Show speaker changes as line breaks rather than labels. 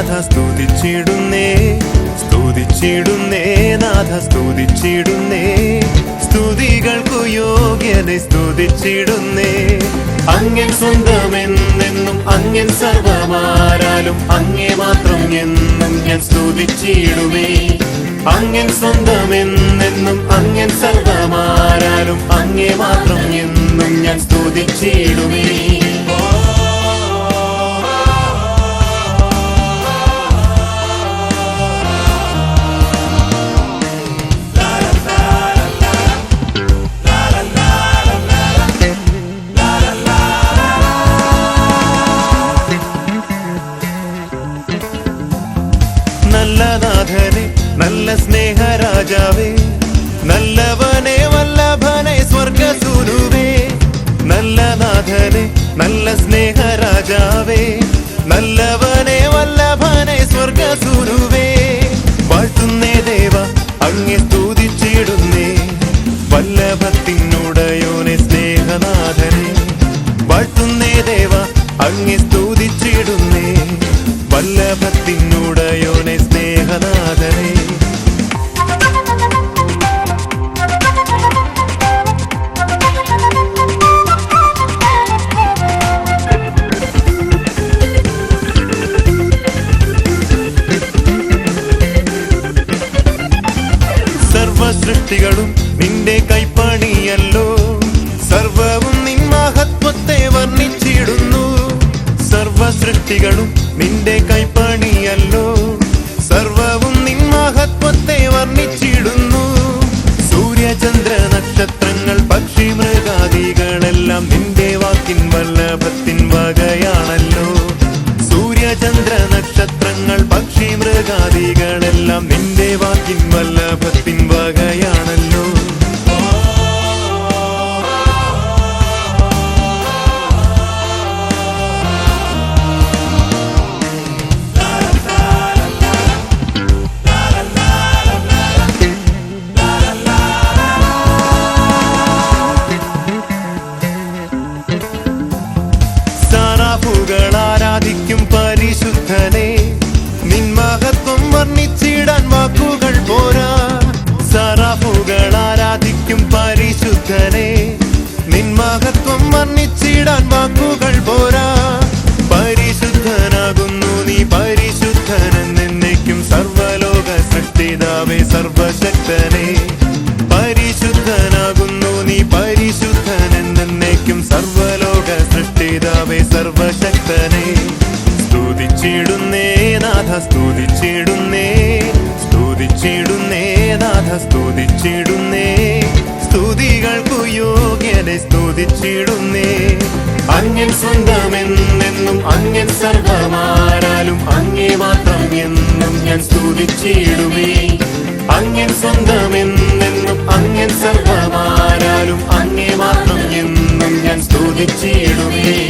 നാഥ സ്തുതിച്ചിടുന്നേ സ്തുതിച്ചിടുന്നേ നാഥ സ്തുതിച്ചിടുന്നേ. സ്തുതികൾക്കു യോഗ്യനെ സ്തുതിച്ചിടുന്നേ. അങ്ങൻ സ്വന്തമെന്നെന്നും അങ്ങൻ സർവമാരാലും അങ്ങേ മാത്രം എന്നും ഞാൻ സ്തുതിച്ചിടുമേ. അങ്ങൻ സ്വന്തമെന്നെന്നും അങ്ങൻ സർവമാരാലും അങ്ങേ മാത്രം എന്നും ഞാൻ സ്തുതിച്ചിടുമേ. നല്ല നാഥനെ നല്ല സ്നേഹരാജാവേ നല്ലവനെ വല്ലഭനെ സ്വർഗസുരുവേ മൃഗാദികളെല്ലാം നിന്റെ വാക്കിൻ വല്ലഭത്തിൻ കർത്താവേ സർവശക്തനെ. സ്തുതിച്ചിടുന്നേ നാഥ സ്തുതിച്ചിടുന്നേ. സ്തുതിച്ചിടുന്നേ നാഥ സ്തുതിച്ചിടുന്നേ. സ്തുതികൾക്കു യോഗ്യനെ സ്തുതിച്ചിടുന്നേ. അങ്ങൻ സ്വന്തമെന്നെന്നും അന്യൻ സർവമാരാലും അങ്ങേ മാത്രം എന്നും ഞാൻ സ്തുതിച്ചിടുമേ. അങ്ങൻ സ്വന്തമെന്നെന്നും അങ്ങൻ സർവമാരാലും അങ്ങേ മാത്രം എന്നും ഞാൻ സ്തുതിച്ചിടുമേ.